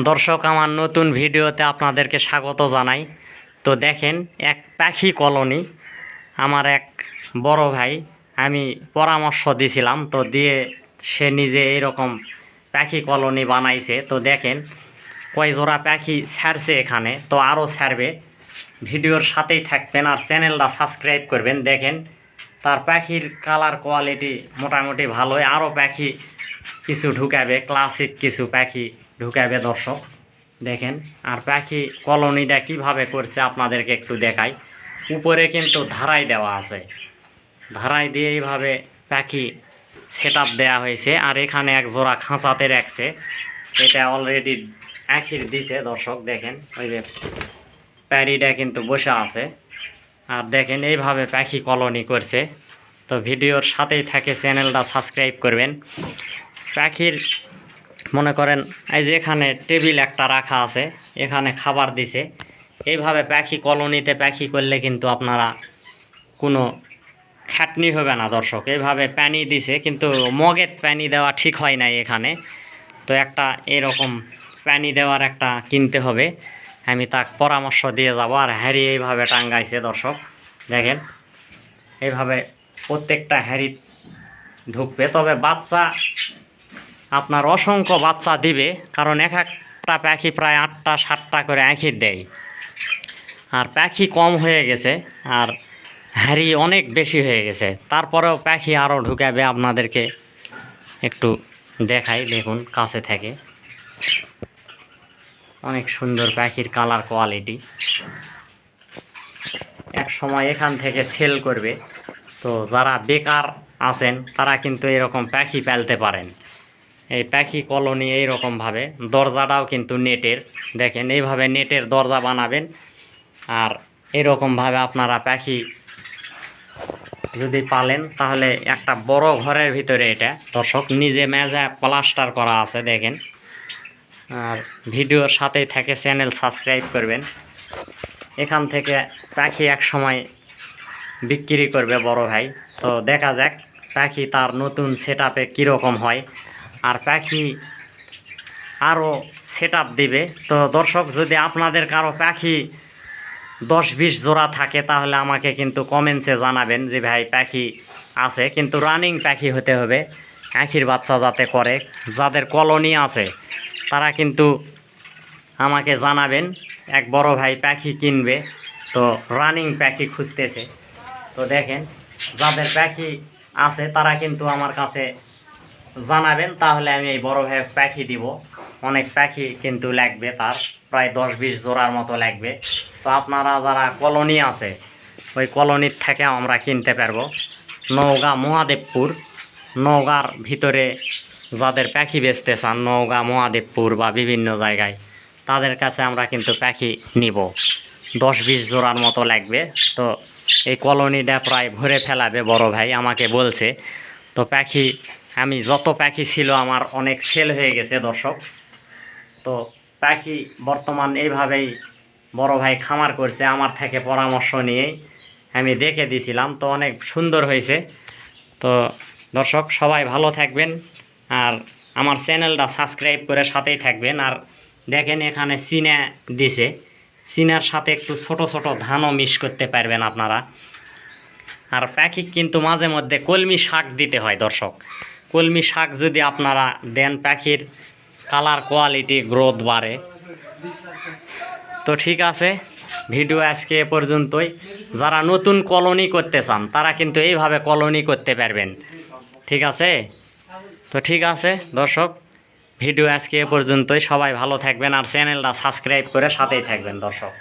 দর্শক, আমার নতুন ভিডিওতে আপনাদেরকে স্বাগত জানাই। তো দেখেন, এক পাখি কলোনি, আমার এক বড় ভাই, আমি পরামর্শ দিছিলাম, তো দিয়ে সে নিজে এইরকম পাখি কলোনি বানাইছে। তো দেখেন কয় জোড়া পাখি ছাড়ছে এখানে, তো আরও ছাড়বে। ভিডিওর সাথেই থাকবেন আর চ্যানেলটা সাবস্ক্রাইব করবেন। দেখেন, তার পাখির কালার কোয়ালিটি মোটামুটি ভালোই। আরও পাখি কিছু ঢুকাবে, ক্লাসিক কিছু পাখি ঢুকাবে দর্শক, দেখেন। আর পাখি কলোনিটা কীভাবে করছে আপনাদেরকে একটু দেখাই। উপরে কিন্তু ধারাই দেওয়া আছে। ধারাই দিয়ে এইভাবে পাখি সেট আপ দেওয়া হয়েছে। আর এখানে এক জোড়া খাঁচাতে রাখছে। এটা অলরেডি আখির দিছে দর্শক, দেখেন। ওই যে প্যারিটা কিন্তু বসে আছে। আর দেখেন এইভাবে পাখি কলোনি করছে। তো ভিডিওর সাথেই থাকে, চ্যানেলটা সাবস্ক্রাইব করবেন। পাখির মনে করেন, এই যে এখানে টেবিল একটা রাখা আছে, এখানে খাবার দিছে। এইভাবে পাখি কলোনিতে পাখি করলে কিন্তু আপনারা কোনো খাটনি হবে না দর্শক। এইভাবে প্যানি দিছে, কিন্তু মগের প্যানি দেওয়া ঠিক হয় নাই এখানে। তো একটা এরকম প্যানি দেওয়ার একটা কিনতে হবে। আমি তাক পরামর্শ দিয়ে যাব, আর হ্যারি এইভাবে টাঙ্গাইছে দর্শক, দেখেন। এইভাবে প্রত্যেকটা হ্যারি ঢুকবে, তবে বাচ্চা আপনার অসংখ্য বাচ্চা দিবে, কারণ এক একটা পাখি প্রায় আটটা, সাতটা করে আঁখি দেয়। আর পাখি কম হয়ে গেছে, আর হ্যারি অনেক বেশি হয়ে গেছে। তারপরেও পাখি আরও ঢুকাবে আপনাদেরকে একটু দেখাই, দেখুন, কাছে থেকে। অনেক সুন্দর পাখির কালার কোয়ালিটি এক সময় এখান থেকে সেল করবে। তো যারা বেকার আছেন, তারা কিন্তু এরকম পাখি পালতে পারেন। এই পাখি কলোনি এইরকমভাবে দরজাটাও কিন্তু নেটের। দেখেন, এইভাবে নেটের দরজা বানাবেন। আর এরকমভাবে আপনারা পাখি যদি পালেন, তাহলে একটা বড় ঘরের ভিতরে এটা। দর্শক, নিজে মেজা প্লাস্টার করা আছে, দেখেন। আর ভিডিওর সাথেই থাকে, চ্যানেল সাবস্ক্রাইব করবেন। এখান থেকে পাখি এক সময় বিক্রি করবে বড় ভাই। তো দেখা যাক, পাখি তার নতুন সেট আপে কীরকম হয়। আর পাখি আরও সেট দিবে। তো দর্শক, যদি আপনাদের কারও পাখি দশ বিশ জোড়া থাকে, তাহলে আমাকে কিন্তু কমেন্টসে জানাবেন যে, ভাই, পাখি আছে। কিন্তু রানিং পাখি হতে হবে। পাখির বাচ্চা যাতে করে, যাদের কলোনি আছে, তারা কিন্তু আমাকে জানাবেন, এক বড় ভাই পাখি কিনবে। তো রানিং পাখি খুঁজতেছে। তো দেখেন, যাদের পাখি আছে, তারা কিন্তু আমার কাছে জানাবেন, তাহলে আমি এই বড় ভাই পাখি দিব। অনেক পাখি কিন্তু লাগবে তার, প্রায় দশ বিশ জোড়ার মতো লাগবে। তো আপনারা যারা কলোনি আছে, ওই কলোনির থেকে আমরা কিনতে পারব। নওগাঁ মহাদেবপুর, নওগাঁর ভিতরে যাদের পাখি বেচতে চান, নওগাঁ, মহাদেবপুর বা বিভিন্ন জায়গায়, তাদের কাছে আমরা কিন্তু পাখি নিব। দশ বিশ জোড়ার মতো লাগবে। তো এই কলোনিটা প্রায় ভরে ফেলাবে বড় ভাই, আমাকে বলছে। তো পাখি আমি যত পাখি ছিল আমার অনেক সেল হয়ে গেছে, দর্শক। তো পাখি বর্তমান এইভাবেই বড় ভাই খামার করছে, আমার থেকে পরামর্শ নিয়েই আমি দেখে দিছিলাম, তো অনেক সুন্দর হয়েছে। তো দর্শক, সবাই ভালো থাকবেন আর আমার চ্যানেলটা সাবস্ক্রাইব করে সাথেই থাকবেন। আর দেখেন এখানে সিনা দিছে। চিনার সাথে একটু ছোট ছোট ধানও মিশ করতে পারবেন আপনারা। আর পাখি কিন্তু মাঝে মধ্যে কলমি শাক দিতে হয়, দর্শক। কলমি শাক যদি আপনারা দেন পাখির কালার কোয়ালিটি, গ্রোথ বাড়ে। তো ঠিক আছে, ভিডিও আজকে এ পর্যন্তই। যারা নতুন কলোনি করতে চান, তারা কিন্তু এইভাবে কলোনি করতে পারবেন। ঠিক আছে? তো ঠিক আছে, দর্শক, ভিডিও আজকে এ পর্যন্তই। সবাই ভালো থাকবেন আর চ্যানেলটা সাবস্ক্রাইব করে সাথেই থাকবেন, দর্শক।